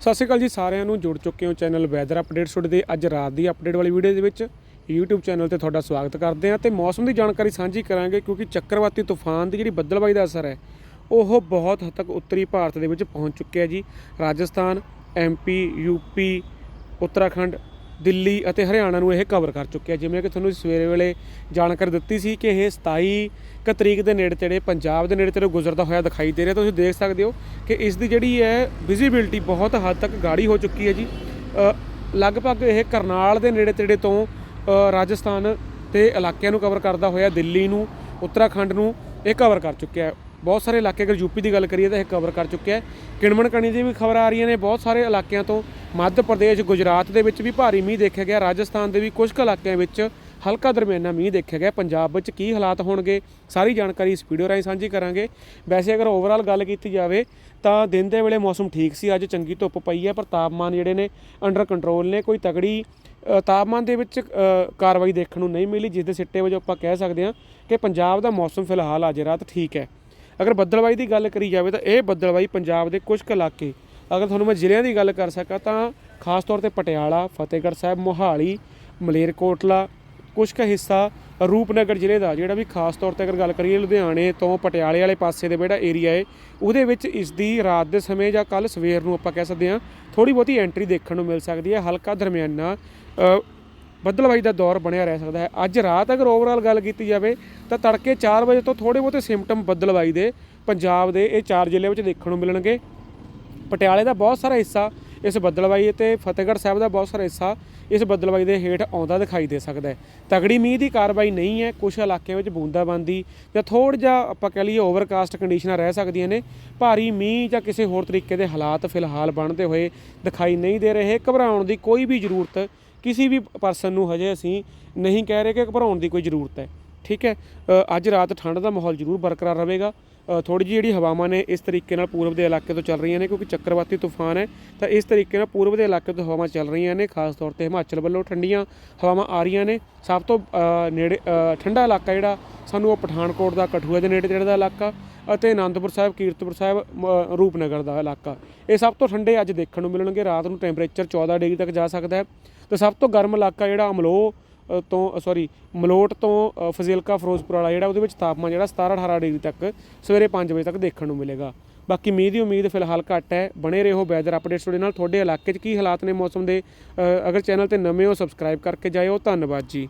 ਸਤਿ ਸ਼੍ਰੀ ਅਕਾਲ ਜੀ, ਸਾਰਿਆਂ ਨੂੰ ਜੁੜ ਚੁੱਕੇ ਹੋ ਚੈਨਲ ਵੈਦਰ ਅਪਡੇਟਸ। ਤੁਹਾਡੇ ਦੇ ਅੱਜ ਰਾਤ ਦੀ ਅਪਡੇਟ ਵਾਲੀ ਵੀਡੀਓ ਦੇ ਵਿੱਚ YouTube ਚੈਨਲ ਤੇ ਤੁਹਾਡਾ ਸਵਾਗਤ ਕਰਦੇ ਹਾਂ ਤੇ ਮੌਸਮ ਦੀ ਜਾਣਕਾਰੀ ਸਾਂਝੀ ਕਰਾਂਗੇ ਕਿਉਂਕਿ ਚੱਕਰਵਾਤੀ ਤੂਫਾਨ ਦੀ ਜਿਹੜੀ ਬੱਦਲਬਾਈ ਦਾ ਅਸਰ ਹੈ, ਉਹ ਬਹੁਤ ਹੱਦ ਤੱਕ ਉੱਤਰੀ ਭਾਰਤ ਦੇ ਵਿੱਚ ਪਹੁੰਚ ਚੁੱਕਿਆ ਜੀ। ਰਾਜਸਥਾਨ ਐਮਪੀ ਯੂਪੀ ਉੱਤਰਾਖੰਡ ਦਿੱਲੀ ਅਤੇ ਹਰਿਆਣਾ ਨੂੰ ਇਹ ਕਵਰ ਕਰ ਚੁੱਕਿਆ। ਜਿਵੇਂ ਕਿ ਤੁਹਾਨੂੰ ਸਵੇਰੇ ਵੇਲੇ ਜਾਣਕਾਰੀ ਦਿੱਤੀ ਸੀ ਕਿ ਇਹ 27 ਕੁ ਤਰੀਕ ਦੇ ਨੇੜੇ ਤੇੜੇ ਪੰਜਾਬ ਦੇ ਨੇੜੇ ਤੇੜੇ ਗੁਜ਼ਰਦਾ ਹੋਇਆ ਦਿਖਾਈ ਦੇ ਰਿਹਾ। ਤੁਸੀਂ ਦੇਖ ਸਕਦੇ ਹੋ ਕਿ ਇਸ ਦੀ ਜਿਹੜੀ ਹੈ ਵਿਜ਼ਿਬਿਲਟੀ ਬਹੁਤ ਹੱਦ ਤੱਕ ਗਾੜੀ ਹੋ ਚੁੱਕੀ ਹੈ ਜੀ। ਲਗਭਗ ਇਹ ਕਰਨਾਲ ਦੇ ਨੇੜੇ ਤੇੜੇ ਤੋਂ ਰਾਜਸਥਾਨ ਤੇ ਇਲਾਕਿਆਂ ਨੂੰ ਕਵਰ ਕਰਦਾ ਹੋਇਆ, ਦਿੱਲੀ ਨੂੰ, ਉੱਤਰਾਖੰਡ ਨੂੰ ਇਹ ਕਵਰ ਕਰ ਚੁੱਕਿਆ ਹੈ। ਬਹੁਤ ਸਾਰੇ ਇਲਾਕੇ, ਅਗਰ ਯੂਪੀ ਦੀ ਗੱਲ ਕਰੀਏ ਤਾਂ ਇਹ ਕਵਰ ਕਰ ਚੁੱਕਿਆ ਹੈ। ਕਿਣਮਣ ਕਣੀ ਦੀ ਵੀ ਖਬਰ ਆ ਰਹੀਆਂ ਨੇ। ਬਹੁਤ ਸਾਰੇ ਇਲਾਕਿਆਂ ਤੋਂ ਮੱਧ ਪ੍ਰਦੇਸ਼, ਗੁਜਰਾਤ ਦੇ ਵਿੱਚ ਵੀ ਭਾਰੀ ਮੀਂਹ ਦੇਖਿਆ ਗਿਆ। ਰਾਜਸਥਾਨ ਦੇ ਵੀ ਕੁਝ ਕੁ ਇਲਾਕਿਆਂ ਵਿੱਚ ਹਲਕਾ ਦਰਮਿਆਨਾ ਮੀਂਹ ਦੇਖਿਆ ਗਿਆ। ਪੰਜਾਬ ਵਿੱਚ ਕੀ ਹਾਲਾਤ ਹੋਣਗੇ, ਸਾਰੀ ਜਾਣਕਾਰੀ ਇਸ ਵੀਡੀਓ ਰਾਹੀਂ ਸਾਂਝੀ ਕਰਾਂਗੇ। ਵੈਸੇ ਅਗਰ ਓਵਰਆਲ ਗੱਲ ਕੀਤੀ ਜਾਵੇ ਤਾਂ ਦਿਨ ਦੇ ਵੇਲੇ ਮੌਸਮ ਠੀਕ ਸੀ। ਅੱਜ ਚੰਗੀ ਧੁੱਪ ਪਈ ਹੈ, ਪਰ ਤਾਪਮਾਨ ਜਿਹੜੇ ਨੇ ਅੰਡਰ ਕੰਟਰੋਲ ਨੇ। ਕੋਈ ਤਗੜੀ ਤਾਪਮਾਨ ਦੇ ਵਿੱਚ ਕਾਰਵਾਈ ਦੇਖਣ ਨੂੰ ਨਹੀਂ ਮਿਲੀ, ਜਿਸ ਦੇ ਸਿੱਟੇ ਵਜੋਂ ਆਪਾਂ ਕਹਿ ਸਕਦੇ ਹਾਂ ਕਿ ਪੰਜਾਬ ਦਾ ਮੌਸਮ ਫਿਲਹਾਲ ਅੱਜ ਰਾਤ ਠੀਕ ਹੈ। ਅਗਰ ਬੱਦਲਬਾਈ ਦੀ ਗੱਲ ਕਰੀ ਜਾਵੇ ਤਾਂ ਇਹ ਬੱਦਲਬਾਈ ਪੰਜਾਬ ਦੇ ਕੁਝ ਕੁ ਇਲਾਕੇ, ਅਗਰ ਤੁਹਾਨੂੰ ਮੈਂ ਜ਼ਿਲ੍ਹਿਆਂ ਦੀ ਗੱਲ ਕਰ ਸਕਾਂ ਤਾਂ ਖਾਸ ਤੌਰ ਤੇ ਪਟਿਆਲਾ, ਫਤਿਹਗੜ੍ਹ ਸਾਹਿਬ, ਮੋਹਾਲੀ, ਮਲੇਰਕੋਟਲਾ, ਕੁਝ ਕੁ ਹਿੱਸਾ ਰੂਪਨਗਰ ਜ਼ਿਲ੍ਹੇ ਦਾ, ਜਿਹੜਾ ਵੀ ਖਾਸ ਤੌਰ ਤੇ ਅਗਰ ਗੱਲ ਕਰੀਏ ਲੁਧਿਆਣੇ ਤੋਂ ਪਟਿਆਲੇ ਵਾਲੇ ਪਾਸੇ ਦੇ ਜਿਹੜਾ ਏਰੀਆ ਹੈ ਉਹਦੇ ਵਿੱਚ ਇਸ ਦੀ ਰਾਤ ਦੇ ਸਮੇਂ ਜਾਂ ਕੱਲ ਸਵੇਰ ਨੂੰ ਆਪਾਂ ਕਹਿ ਸਕਦੇ ਹਾਂ ਥੋੜੀ ਬਹੁਤੀ ਐਂਟਰੀ ਦੇਖਣ ਨੂੰ ਮਿਲ ਸਕਦੀ ਹੈ, ਹਲਕਾ ਦਰਮਿਆਨਾ ਬੱਦਲਬਾਈ ਦਾ ਦੌਰ ਬਣਿਆ ਰਹਿ ਸਕਦਾ ਹੈ। ਅੱਜ ਰਾਤ ਅਗਰ ਓਵਰਆਲ ਗੱਲ ਕੀਤੀ ਜਾਵੇ, ਤਾਂ ਤੜਕੇ 4 ਵਜੇ ਤੋਂ ਥੋੜੇ ਬਹੁਤੇ ਸਿੰਪਟਮ ਬੱਦਲਬਾਈ ਦੇ ਪੰਜਾਬ ਦੇ ਇਹ ਚਾਰ ਜ਼ਿਲ੍ਹੇ ਵਿੱਚ ਦੇਖਣ ਨੂੰ ਮਿਲਣਗੇ। ਪਟਿਆਲੇ ਦਾ ਬਹੁਤ ਸਾਰਾ ਹਿੱਸਾ ਇਸ ਬੱਦਲਬਾਈ ਅਤੇ ਫਤਿਹਗੜ੍ਹ ਸਾਹਿਬ ਦਾ ਬਹੁਤ ਸਾਰਾ ਹਿੱਸਾ ਇਸ ਬੱਦਲਬਾਈ ਦੇ ਹੇਠ ਆਉਂਦਾ ਦਿਖਾਈ ਦੇ ਸਕਦਾ ਹੈ। ਤਗੜੀ ਮੀਂਹ ਦੀ ਕਾਰਵਾਈ ਨਹੀਂ ਹੈ ਕੁਝ ਇਲਾਕਿਆਂ ਵਿੱਚ ਬੂੰਦਾਬਾਂਦੀ ਜਾਂ ਥੋੜ੍ਹਾ ਜਿਹਾ ਆਪਾਂ ਕਹਿ ਲਈਏ ਓਵਰਕਾਸਟ ਕੰਡੀਸ਼ਨਾਂ ਰਹਿ ਸਕਦੀਆਂ ਨੇ। ਭਾਰੀ ਮੀਂਹ ਜਾਂ ਕਿਸੇ ਹੋਰ ਤਰੀਕੇ ਦੇ ਹਾਲਾਤ ਫਿਲਹਾਲ ਬਣਦੇ ਹੋਏ ਦਿਖਾਈ ਨਹੀਂ ਦੇ ਰਹੇ। ਘਬਰਾਉਣ ਦੀ ਕੋਈ ਵੀ ਜ਼ਰੂਰਤ ਕਿਸੇ ਵੀ ਪਰਸਨ ਨੂੰ ਹਜੇ ਅਸੀਂ ਨਹੀਂ ਕਹਿ ਰਹੇ ਕਿ ਘਬਰਾਉਣ ਦੀ ਕੋਈ ਜ਼ਰੂਰਤ ਹੈ। ਠੀਕ ਹੈ ਅੱਜ ਰਾਤ ਠੰਡ ਦਾ ਮਾਹੌਲ ਜ਼ਰੂਰ ਬਰਕਰਾਰ ਰਹੇਗਾ। ਥੋੜੀ ਜਿਹੀ ਜਿਹੜੀ ਹਵਾਵਾਂ ਨੇ ਇਸ ਤਰੀਕੇ ਨਾਲ ਪੂਰਬ ਦੇ ਇਲਾਕੇ ਤੋਂ ਚੱਲ ਰਹੀਆਂ ਨੇ ਕਿਉਂਕਿ ਚੱਕਰਵਾਤੀ ਤੂਫਾਨ ਹੈ ਤਾਂ ਇਸ ਤਰੀਕੇ ਨਾਲ ਪੂਰਬ ਦੇ ਇਲਾਕੇ ਤੋਂ ਹਵਾਵਾਂ ਚੱਲ ਰਹੀਆਂ ਨੇ ਖਾਸ ਤੌਰ ਤੇ ਹਿਮਾਚਲ ਵੱਲੋਂ ਠੰਡੀਆਂ ਹਵਾਵਾਂ ਆ ਰਹੀਆਂ ਨੇ। ਸਭ ਤੋਂ ਨੇੜੇ ਠੰਡਾ ਇਲਾਕਾ ਜਿਹੜਾ ਸਾਨੂੰ ਉਹ ਪਠਾਨਕੋਟ ਦਾ ਕਠੂਆ ਦੇ ਨੇੜੇ ਤੇੜੇ ਦਾ ਇਲਾਕਾ ਅਤੇ ਆਨੰਦਪੁਰ ਸਾਹਿਬ ਕੀਰਤਪੁਰ ਸਾਹਿਬ ਮ, ਰੂਪਨਗਰ ਦਾ ਇਲਾਕਾ। ਇਹ ਸਭ ਤੋਂ ਠੰਡੇ ਅੱਜ ਦੇਖਣ ਨੂੰ ਮਿਲਣਗੇ। ਰਾਤ ਨੂੰ ਟੈਂਪਰੇਚਰ 14 ਡਿਗਰੀ ਤੱਕ ਜਾ ਸਕਦਾ ਹੈ। ਤੇ ਸਭ ਤੋਂ ਗਰਮ ਇਲਾਕਾ ਜਿਹੜਾ ਅਮਲੋਹ ਤੋਂ ਸੌਰੀ ਮਲੋਟ ਤੋਂ ਫਜ਼ਿਲਕਾ ਫਿਰੋਜ਼ਪੁਰ ਵਾਲਾ ਜਿਹੜਾ ਉਹਦੇ ਵਿੱਚ ਤਾਪਮਾਨ ਜਿਹੜਾ 17 18 ਡਿਗਰੀ ਤੱਕ ਸਵੇਰੇ 5 ਵਜੇ ਤੱਕ ਦੇਖਣ ਨੂੰ ਮਿਲੇਗਾ। ਬਾਕੀ ਮੀਂਹ ਦੀ ਉਮੀਦ ਫਿਲਹਾਲ ਘੱਟ ਹੈ। ਬਣੇ ਰਹੋ ਵੈਦਰ ਅਪਡੇਟਸ ਤੁਹਾਡੇ ਨਾਲ। ਤੁਹਾਡੇ ਇਲਾਕੇ 'ਚ ਕੀ ਹਾਲਾਤ ਨੇ ਮੌਸਮ ਦੇ? ਅਗਰ ਚੈਨਲ ਤੇ ਨਵੇਂ ਹੋ ਸਬਸਕ੍ਰਾਈਬ ਕਰਕੇ ਜਾਇਓ। ਧੰਨਵਾਦ ਜੀ।